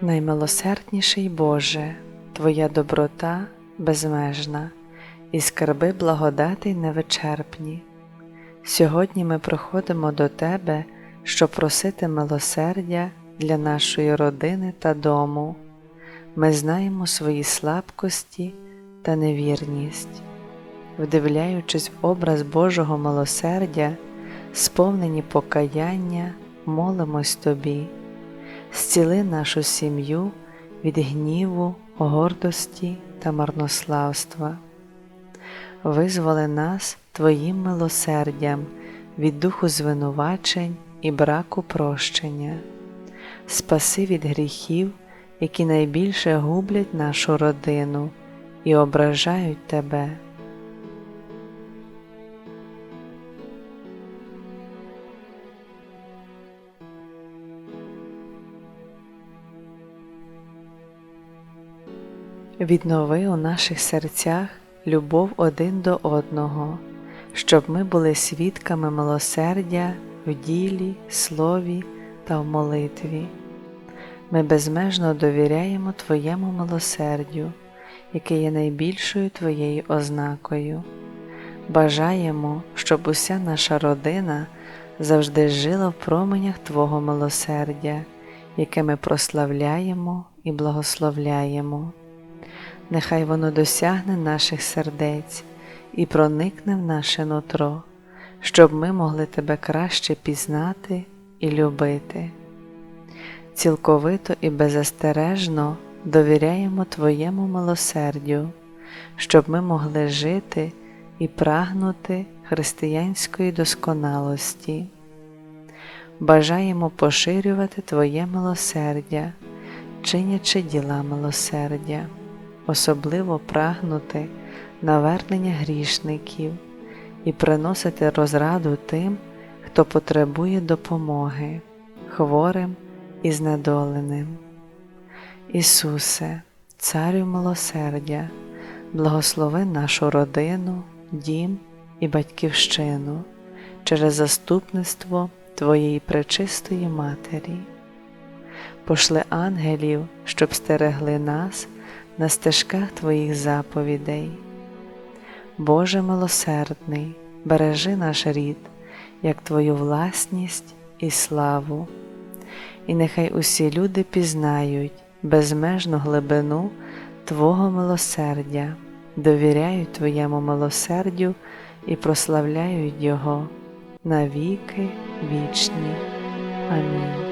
Наймилосердніший Боже, Твоя доброта безмежна і скарби благодати невичерпні. Сьогодні ми приходимо до Тебе, щоб просити милосердя для нашої родини та дому. Ми знаємо свої слабкості та невірність. Вдивляючись в образ Божого милосердя, сповнені покаяння, молимось Тобі, зціли нашу сім'ю від гніву, гордості та марнославства. Визволи нас Твоїм милосердям від духу звинувачень і браку прощення, спаси від гріхів, які найбільше гублять нашу родину і ображають Тебе. Віднови у наших серцях любов один до одного, щоб ми були свідками милосердя в ділі, слові та в молитві. Ми безмежно довіряємо Твоєму милосердю, яке є найбільшою Твоєю ознакою. Бажаємо, щоб уся наша родина завжди жила в променях Твого милосердя, яке ми прославляємо і благословляємо. Нехай воно досягне наших сердець і проникне в наше нутро, щоб ми могли Тебе краще пізнати і любити. Цілковито і беззастережно довіряємо Твоєму милосердю, щоб ми могли жити і прагнути християнської досконалості. Бажаємо поширювати Твоє милосердя, чинячи діла милосердя, особливо прагнути навернення грішників і приносити розраду тим, хто потребує допомоги, хворим і знедоленим. Ісусе, Царю милосердя, благослови нашу родину, дім і батьківщину через заступництво Твоєї пречистої Матері. Пошли ангелів, щоб стерегли нас на стежках Твоїх заповідей. Боже милосердний, бережи наш рід, як Твою власність і славу, і нехай усі люди пізнають безмежну глибину Твого милосердя, довіряють Твоєму милосердю і прославляють Його навіки вічні. Амінь.